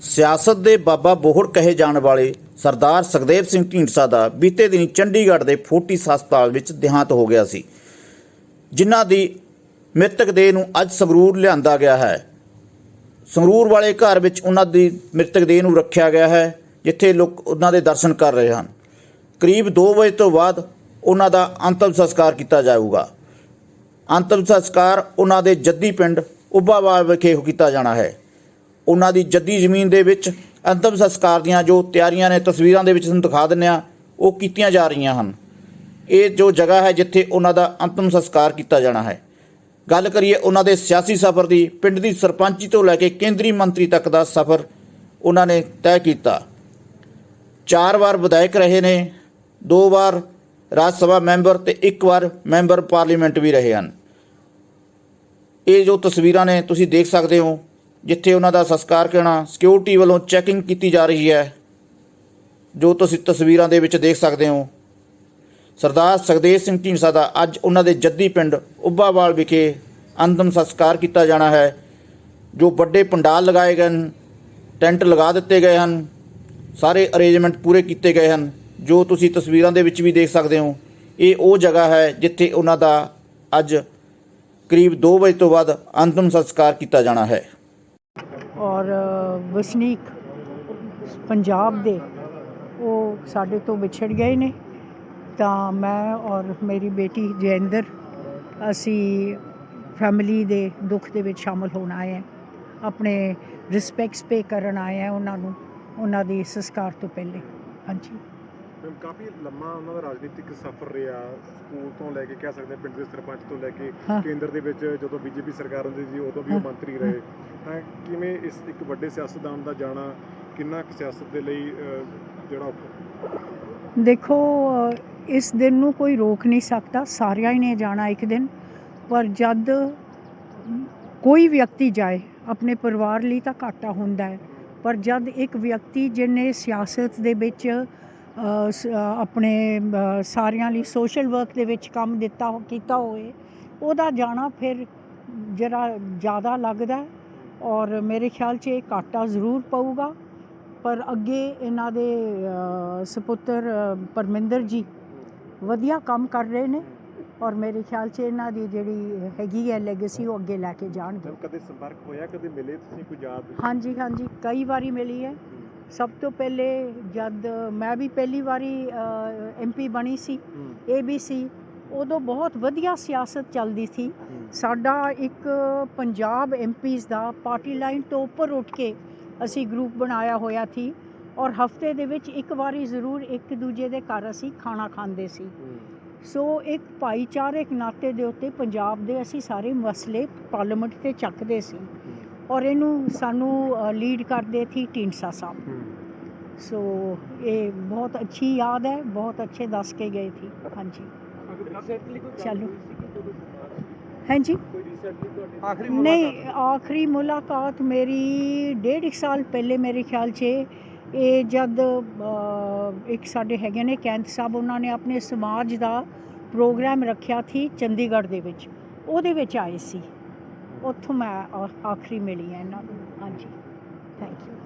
ਸਿਆਸਤ ਦੇ ਬਾਬਾ ਬੋਹੜ ਕਹੇ ਜਾਣ ਵਾਲੇ ਸਰਦਾਰ ਸੁਖਦੇਵ ਸਿੰਘ ਢੀਂਡਸਾ ਦਾ ਬੀਤੇ ਦਿਨੀ ਚੰਡੀਗੜ੍ਹ ਦੇ ਫੋਰਟਿਸ ਹਸਪਤਾਲ ਵਿੱਚ ਦੇਹਾਂਤ ਹੋ ਗਿਆ ਸੀ, ਜਿਨ੍ਹਾਂ ਦੀ ਮ੍ਰਿਤਕ ਦੇਹ ਨੂੰ ਅੱਜ ਸੰਗਰੂਰ ਲਿਆਂਦਾ ਗਿਆ ਹੈ। ਸੰਗਰੂਰ ਵਾਲੇ ਘਰ ਵਿੱਚ ਉਹਨਾਂ ਦੀ ਮ੍ਰਿਤਕ ਦੇਹ ਨੂੰ ਰੱਖਿਆ ਗਿਆ ਹੈ, ਜਿੱਥੇ ਲੋਕ ਉਹਨਾਂ ਦੇ ਦਰਸ਼ਨ ਕਰ ਰਹੇ ਹਨ। ਕਰੀਬ 2 ਵਜੇ ਤੋਂ ਬਾਅਦ ਉਹਨਾਂ ਦਾ ਅੰਤਮ ਸੰਸਕਾਰ ਕੀਤਾ ਜਾਊਗਾ। ਅੰਤਮ ਸੰਸਕਾਰ ਉਹਨਾਂ ਦੇ ਜੱਦੀ ਪਿੰਡ ਉੱਬਾਵਾਲ ਵਿਖੇ ਕੀਤਾ ਜਾਣਾ ਹੈ। ਉਹਨਾਂ ਦੀ ਜੱਦੀ ਜ਼ਮੀਨ ਦੇ ਵਿੱਚ ਅੰਤਮ ਸੰਸਕਾਰ ਦੀਆਂ ਜੋ ਤਿਆਰੀਆਂ ਨੇ, ਤਸਵੀਰਾਂ ਦੇ ਵਿੱਚ ਤੁਹਾਨੂੰ ਦਿਖਾ ਦਿੰਨੇ ਆ ਉਹ ਕੀਤੀਆਂ ਜਾ ਰਹੀਆਂ ਹਨ। ਇਹ ਜੋ ਜਗ੍ਹਾ ਹੈ ਜਿੱਥੇ ਉਹਨਾਂ ਦਾ ਅੰਤਮ ਸੰਸਕਾਰ ਕੀਤਾ ਜਾਣਾ ਹੈ। ਗੱਲ ਕਰੀਏ ਉਹਨਾਂ ਦੇ ਸਿਆਸੀ ਸਫ਼ਰ ਦੀ, ਪਿੰਡ ਦੀ ਸਰਪੰਚੀ ਤੋਂ ਲੈ ਕੇ ਕੇਂਦਰੀ ਮੰਤਰੀ ਤੱਕ ਦਾ ਸਫ਼ਰ ਉਹਨਾਂ ਨੇ ਤੈਅ ਕੀਤਾ। ਚਾਰ ਵਾਰ ਵਿਧਾਇਕ ਰਹੇ ਨੇ, ਦੋ ਵਾਰ ਰਾਜ ਸਭਾ ਮੈਂਬਰ ਤੇ ਇੱਕ ਵਾਰ ਮੈਂਬਰ ਪਾਰਲੀਮੈਂਟ ਵੀ ਰਹੇ ਹਨ। ਇਹ ਜੋ ਤਸਵੀਰਾਂ ਨੇ, ਤੁਸੀਂ ਦੇਖ ਸਕਦੇ ਹੋ ਜਿੱਥੇ ਉਹਨਾਂ ਦਾ ਸੰਸਕਾਰ ਕਰਨਾ ਸਿਕਿਉਰਿਟੀ ਵੱਲੋਂ ਚੈਕਿੰਗ ਕੀਤੀ ਜਾ ਰਹੀ ਹੈ, ਜੋ ਤੁਸੀਂ ਤਸਵੀਰਾਂ ਦੇ ਵਿੱਚ ਦੇਖ ਸਕਦੇ ਹੋ। ਸਰਦਾਰ ਸੁਖਦੇਵ ਸਿੰਘ ਢੀਂਡਸਾ ਦਾ ਅੱਜ ਉਹਨਾਂ ਦੇ ਜੱਦੀ ਪਿੰਡ ਉੱਬਾਵਾਲ ਵਿਖੇ ਅੰਤਮ ਸੰਸਕਾਰ ਕੀਤਾ ਜਾਣਾ ਹੈ, ਜੋ ਵੱਡੇ ਪੰਡਾਲ ਲਗਾਏ ਗਏ ਹਨ, ਟੈਂਟ ਲਗਾ ਦਿੱਤੇ ਗਏ ਹਨ, ਸਾਰੇ ਅਰੇਂਜਮੈਂਟ ਪੂਰੇ ਕੀਤੇ ਗਏ ਹਨ, ਜੋ ਤੁਸੀਂ ਤਸਵੀਰਾਂ ਦੇ ਵਿੱਚ ਵੀ ਦੇਖ ਸਕਦੇ ਹੋ, ਇਹ ਉਹ ਜਗ੍ਹਾ ਹੈ ਜਿੱਥੇ ਉਹਨਾਂ ਦਾ ਅੱਜ ਕਰੀਬ 2 ਵਜੇ ਤੋਂ ਬਾਅਦ ਅੰਤਮ ਸੰਸਕਾਰ ਕੀਤਾ ਜਾਣਾ ਹੈ। ਔਰ ਵਸਨੀਕ ਪੰਜਾਬ ਦੇ ਉਹ ਸਾਡੇ ਤੋਂ ਵਿਛੜ ਗਏ ਨੇ। ਤਾਂ ਮੈਂ ਔਰ ਮੇਰੀ ਬੇਟੀ ਜੈਂਦਰ ਅਸੀਂ ਫੈਮਿਲੀ ਦੇ ਦੁੱਖ ਦੇ ਵਿੱਚ ਸ਼ਾਮਲ ਹੋਣ ਆਏ ਹਾਂ। ਆਪਣੇ ਰਿਸਪੈਕਟਸ ਪੇ ਕਰਨ ਆਏ ਹਾਂ ਉਹਨਾਂ ਨੂੰ, ਉਹਨਾਂ ਦੇ ਸੰਸਕਾਰ ਤੋਂ ਪਹਿਲੇ। ਹਾਂਜੀ। ਕਾਫੀ ਲੰਮਾ ਉਹਨਾਂ ਦਾ ਰਾਜਨੀਤਿਕ ਸਫ਼ਰ ਰਿਹਾ। ਸਕੂਲ ਤੋਂ ਲੈ ਕੇ ਕਹਿ ਸਕਦੇ ਪਿੰਡ ਦੇ ਸਰਪੰਚ ਤੋਂ ਲੈ ਕੇ। ਕੇਂਦਰ ਦੇ ਵਿੱਚ ਜਦੋਂ ਬੀਜੇਪੀ ਸਰਕਾਰ ਹੁੰਦੀ ਸੀ ਉਦੋਂ ਵੀ ਉਹ। ਮੰਤਰੀ ਰਹੇ। ਤਾਂ ਕਿਵੇਂ ਇਸ ਇੱਕ ਵੱਡੇ ਸਿਆਸਤਦਾਨ ਦਾ ਜਾਣਾ ਕਿੰਨਾ ਕੁ ਸਿਆਸਤ ਦੇ ਲਈ ਜਿਹੜਾ ਦੇਖੋ ਇਸ ਦਿਨ ਨੂੰ ਕੋਈ ਰੋਕ ਨਹੀਂ ਸਕਦਾ। ਸਾਰਿਆਂ ਹੀ ਨੇ ਜਾਣਾ ਇੱਕ ਦਿਨ। ਪਰ ਜਦ ਕੋਈ ਵਿਅਕਤੀ ਜਾਏ ਆਪਣੇ ਪਰਿਵਾਰ ਲਈ ਤਾਂ ਘਾਟਾ ਹੁੰਦਾ ਹੈ। ਪਰ ਜਦ ਇੱਕ ਵਿਅਕਤੀ ਜਿਹਨੇ ਸਿਆਸਤ ਦੇ ਵਿੱਚ ਆਪਣੇ ਸਾਰਿਆਂ ਲਈ ਸੋਸ਼ਲ ਵਰਕ ਦੇ ਵਿੱਚ ਕੰਮ ਦਿੱਤਾ ਕੀਤਾ ਹੋਵੇ ਉਹਦਾ ਜਾਣਾ ਫਿਰ ਜਰਾ ਜ਼ਿਆਦਾ ਲੱਗਦਾ ਔਰ ਮੇਰੇ ਖਿਆਲ 'ਚ ਇਹ ਘਾਟਾ ਜ਼ਰੂਰ ਪਊਗਾ। ਪਰ ਅੱਗੇ ਇਹਨਾਂ ਦੇ ਸਪੁੱਤਰ ਪਰਮਿੰਦਰ ਜੀ ਵਧੀਆ ਕੰਮ ਕਰ ਰਹੇ ਨੇ ਔਰ ਮੇਰੇ ਖਿਆਲ 'ਚ ਇਹਨਾਂ ਦੀ ਜਿਹੜੀ ਹੈਗੀ ਹੈ ਲੈਗੇਸੀ ਉਹ ਅੱਗੇ ਲੈ ਕੇ ਜਾਣਗੇ। ਕਦੇ ਸੰਪਰਕ ਹੋਇਆ ਕਦੇ ਮਿਲੇ ਤੁਸੀਂ ਕੋਈ ਯਾਦ? ਹਾਂਜੀ ਹਾਂਜੀ ਕਈ ਵਾਰੀ ਮਿਲੀ ਹੈ। ਸਭ ਤੋਂ ਪਹਿਲੇ ਜਦ ਮੈਂ ਵੀ ਪਹਿਲੀ ਵਾਰੀ ਐਮਪੀ ਬਣੀ ਸੀ ਏਬੀਸੀ ਉਦੋਂ ਬਹੁਤ ਵਧੀਆ ਸਿਆਸਤ ਚੱਲਦੀ ਸੀ। ਸਾਡਾ ਇੱਕ ਪੰਜਾਬ ਐਮਪੀਜ਼ ਦਾ ਪਾਰਟੀ ਲਾਈਨ ਤੋਂ ਉੱਪਰ ਉੱਠ ਕੇ ਅਸੀਂ ਗਰੁੱਪ ਬਣਾਇਆ ਹੋਇਆ ਸੀ ਔਰ ਹਫ਼ਤੇ ਦੇ ਵਿੱਚ ਇੱਕ ਵਾਰੀ ਜ਼ਰੂਰ ਇੱਕ ਦੂਜੇ ਦੇ ਘਰ ਅਸੀਂ ਖਾਣਾ ਖਾਂਦੇ ਸੀ। ਸੋ ਇੱਕ ਭਾਈਚਾਰਕ ਨਾਤੇ ਦੇ ਉੱਤੇ ਪੰਜਾਬ ਦੇ ਅਸੀਂ ਸਾਰੇ ਮਸਲੇ ਪਾਰਲੀਮੈਂਟ ਤੇ ਚੱਕਦੇ ਸੀ। ਔਰ ਇਹਨੂੰ ਸਾਨੂੰ ਲੀਡ ਕਰਦੇ ਸੀ ਢੀਂਡਸਾ ਸਾਹਿਬ। ਸੋ ਇਹ ਬਹੁਤ ਅੱਛੀ ਯਾਦ ਹੈ ਬਹੁਤ ਅੱਛੇ ਦੱਸ ਕੇ ਗਏ ਸੀ। ਹਾਂਜੀ। ਚਲੋ। ਹਾਂਜੀ। ਆਖਰੀ ਨਹੀਂ ਆਖਰੀ ਮੁਲਾਕਾਤ ਮੇਰੀ ਡੇਢ ਇੱਕ ਸਾਲ ਪਹਿਲੇ ਮੇਰੇ ਖਿਆਲ 'ਚ ਇਹ ਜਦ ਇੱਕ ਸਾਡੇ ਹੈਗੇ ਨੇ ਕੈਂਥ ਸਾਹਿਬ ਉਹਨਾਂ ਨੇ ਆਪਣੇ ਸਮਾਜ ਦਾ ਪ੍ਰੋਗਰਾਮ ਰੱਖਿਆ ਸੀ ਚੰਡੀਗੜ੍ਹ ਦੇ ਵਿੱਚ। ਉਹਦੇ ਵਿੱਚ ਆਏ ਸੀ। ਉੱਥੋਂ ਮੈਂ ਆਖਰੀ ਮਿਲੀ ਹਾਂ ਇਹਨਾਂ ਨੂੰ। ਹਾਂਜੀ। Thank you